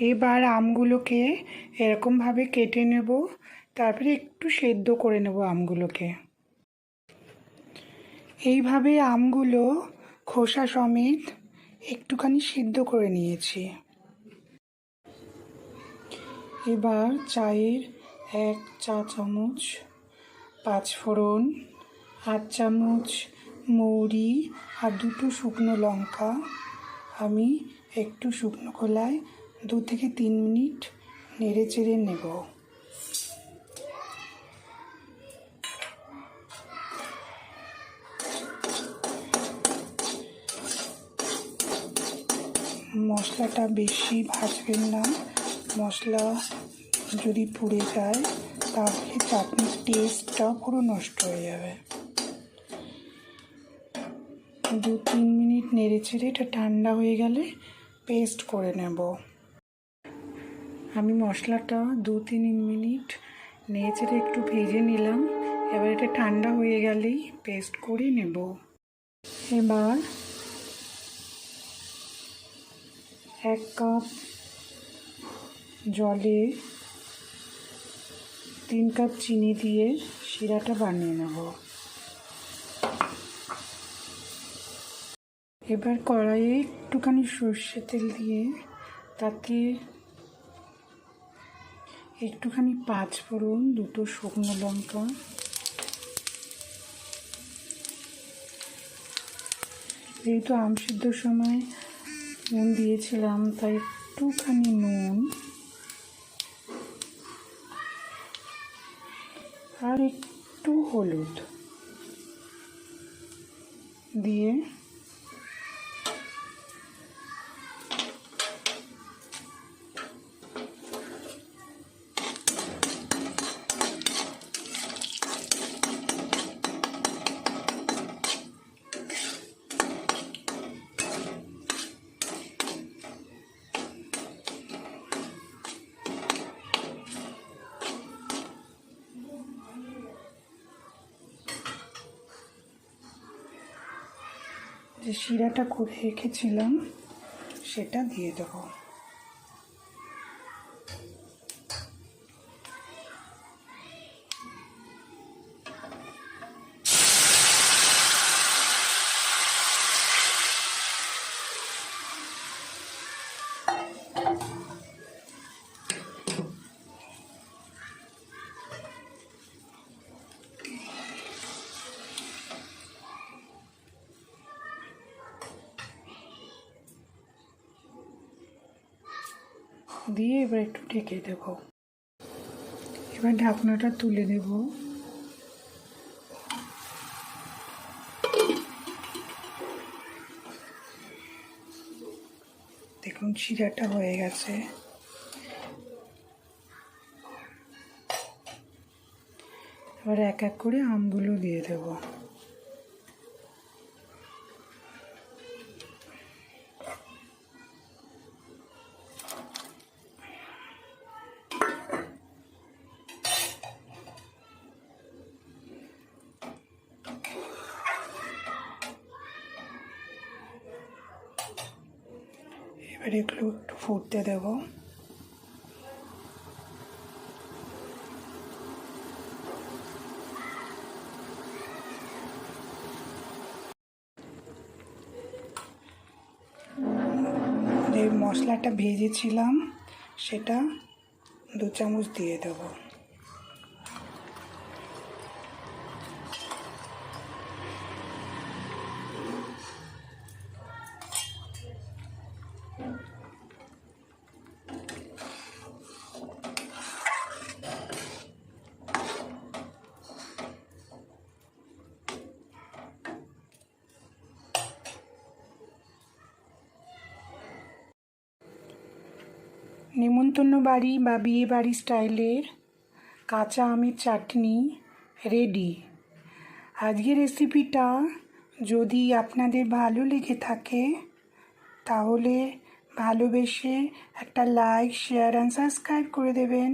এবার আমগুলোকে এরকমভাবে কেটে নেব। তারপরে একটু সেদ্ধ করে নেব আমগুলোকে। এইভাবে আমগুলো খোসা সমেত একটুখানি সিদ্ধ করে নিয়েছি। এবার চায়ের এক চা চামচ পাঁচফোড়ন আট চামচ মৌরি আর দুটো শুকনো লঙ্কা। আমি একটু শুকনো খোলায় দু থেকে তিন মিনিট নেড়ে চেড়ে নেব। মশলাটা বেশি ভাজবেন না। মশলা যদি পুড়ে যায়, তাহলে চাটনির টেস্টটা পুরো নষ্ট হয়ে যাবে। দু তিন মিনিট নেড়ে চেড়ে এটা ঠান্ডা হয়ে গেলে পেস্ট করে নেব। আমি মশলাটা দু তিন মিনিট নেড়ে একটু ভেজে নিলাম। এবার এটা ঠান্ডা হয়ে গেলেই পেস্ট করে নেব। এবার এক কাপ জলে তিন কাপ চিনি দিয়ে শিরাটা বানিয়ে নেব। এবার কড়াইয়ে একটুখানি সর্ষে তেল দিয়ে তাতে একটুখানি পাঁচ ফোড়ন, দুটো শুকনো লঙ্কা। যেহেতু আম সিদ্ধর সময় নুন দিয়েছিলাম, তাই একটুখানি নুন। আর একটু হলুদ দিয়ে যে শিরাটা করে রেখেছিলাম সেটা দিয়ে দেবো। দিয়ে এবার একটু ঢেকে দেব। এবার ঢাকনাটা তুলে দেব। দেখুন, শিরাটা হয়ে গেছে। এবার এক এক করে আমগুলো দিয়ে দেবো। এবার এগুলো একটু ফুটতে দেব। যে মশলাটা ভেজেছিলাম সেটা দু চামচ দিয়ে দেবো। নেমন্তন্ন বাড়ি বা বিয়ে বাড়ি স্টাইলের কাঁচা আমের চাটনি রেডি আজকের রেসিপিটা যদি আপনাদের ভালো লেগে থাকে, তাহলে ভালোবেসে একটা লাইক শেয়ার অ্যান্ড সাবস্ক্রাইব করে দেবেন।